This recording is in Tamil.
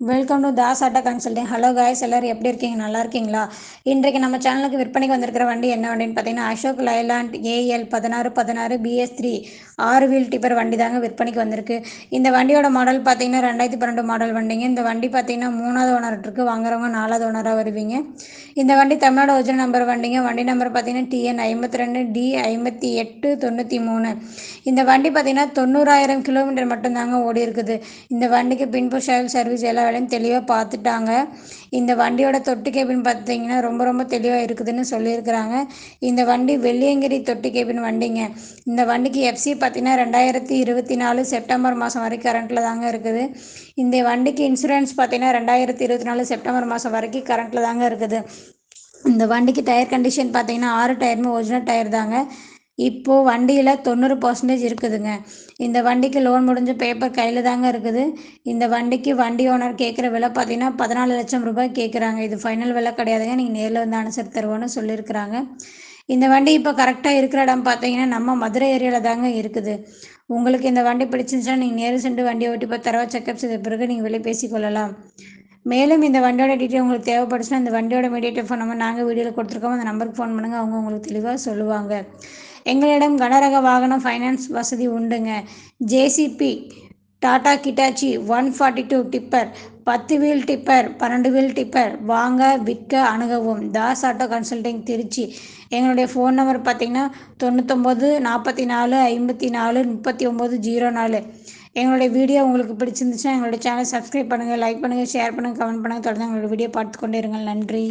Welcome to Das atta consulting hello guys எல்லாரும் எப்படி இருக்கீங்க? நல்லா இருக்கீங்களா? இன்றைக்கு நம்ம சேனலுக்கு விற்பனைக்கு வந்திருக்கிற வண்டி என்ன வண்டின்னு பார்த்தீங்கன்னா அசோக் லைலாண்ட் ஏஎல் பதினாறு பதினாறு பிஎஸ் த்ரீ ஆறு வீல் டிப்பர் வண்டி தாங்க விற்பனைக்கு வந்திருக்கு. இந்த வண்டியோட மாடல் பார்த்தீங்கன்னா ரெண்டாயிரத்தி பன்னெண்டு மாடல் வண்டிங்க. இந்த வண்டி பார்த்தீங்கன்னா மூணாவது ஓனர் இருக்கு. வாங்குறவங்க நாலாவது ஓனராக வருவீங்க. இந்த வண்டி தமிழ்நாடு ஒரிஜினல் நம்பர் வண்டிங்க. வண்டி நம்பர் பார்த்தீங்கன்னா டிஎன் ஐம்பத்தி ரெண்டு டி ஐம்பத்தி எட்டு தொண்ணூற்றி மூணு. இந்த வண்டி பார்த்தீங்கன்னா தொண்ணூறாயிரம் கிலோமீட்டர் மட்டும்தாங்க ஓடி இருக்குது இந்த வண்டிக்கு பின்புஷல் சர்வீஸ் எல்லாம் வேலையும் தெளிவாக பார்த்துட்டாங்க இந்த வண்டியோட தொட்டு கேபின் பார்த்தீங்கன்னா ரொம்ப ரொம்ப தெளிவாக இருக்குதுன்னு சொல்லியிருக்கிறாங்க. இந்த வண்டி வெள்ளியங்கிரி தொட்டு கேபின் வண்டிங்க. இந்த வண்டிக்கு எஃப்சி பார்த்தீங்கன்னா ரெண்டாயிரத்தி இருபத்தி நாலு செப்டம்பர் மாதம் வரைக்கும் கரண்ட்டில் தாங்க இருக்குது. இந்த வண்டிக்கு இன்சூரன்ஸ் பார்த்தீங்கன்னா ரெண்டாயிரத்தி இருபத்தி நாலு செப்டம்பர் மாதம் வரைக்கும் கரண்ட்டில் தாங்க இருக்குது. இந்த வண்டிக்கு டயர் கண்டிஷன் பார்த்தீங்கன்னா ஆறு டயருமே ஒரிஜினல் டயர் தாங்க. இப்போது வண்டியில் தொண்ணூறு பர்சன்டேஜ் இருக்குதுங்க. இந்த வண்டிக்கு லோன் முடிஞ்ச பேப்பர் கையில் தாங்க இருக்குது. இந்த வண்டிக்கு வண்டி ஓனர் கேட்குற விலை பார்த்தீங்கன்னா பதினாலு லட்சம் ரூபாய் கேட்குறாங்க இது ஃபைனல் விலை கிடையாதுங்க. நீங்கள் நேரில் வந்து அனுசரித்து தருவோன்னு சொல்லியிருக்கிறாங்க. இந்த வண்டி இப்போ கரெக்டாக இருக்கிற இடம் பார்த்தீங்கன்னா நம்ம மதுரை ஏரியாவில் தாங்க இருக்குது. உங்களுக்கு இந்த வண்டி பிடிச்சிருந்துச்சுன்னா நீங்கள் நேரில் சென்று வண்டியை ஓட்டி பார்த்து தரவா செக்அப் செய்த பிறகு நீங்கள் விலை பேசிக்கொள்ளலாம் மேலும் இந்த வண்டியோட டீட்டெயில் உங்களுக்கு தேவைப்படுச்சுன்னா இந்த வண்டியோட மீடியேட்டிவ் ஃபோன் நம்பர் நாங்கள் வீடியோவில் கொடுத்துருக்கோம். அந்த நம்பருக்கு ஃபோன் பண்ணுங்கள் அவங்க உங்களுக்கு தெளிவாக சொல்லுவாங்க. எங்களிடம் கனரக வாகனம் ஃபைனான்ஸ் வசதி உண்டுங்க. JCB Tata Hitachi one forty two tipper பத்து வீல் டிப்பர் பன்னெண்டு வீல் டிப்பர் வாங்க விற்க அணுகவும். Das auto consulting Tiruchi. எங்களுடைய ஃபோன் நம்பர் பார்த்திங்கன்னா தொண்ணூத்தொம்பது நாற்பத்தி நாலு ஐம்பத்தி நாலு முப்பத்தி ஒம்பது ஜீரோ நாலு. எங்களுடைய வீடியோ உங்களுக்கு பிடிச்சிருந்துச்சுன்னா எங்களுடைய சேனல் சப்ஸ்கிரைப் பண்ணுங்கள் லைக் பண்ணுங்கள் ஷேர் பண்ணுங்கள் கமெண்ட் பண்ணுங்கள் தொடர்ந்து எங்களுடைய வீடியோ பார்த்து கொண்டே இருங்கள். நன்றி.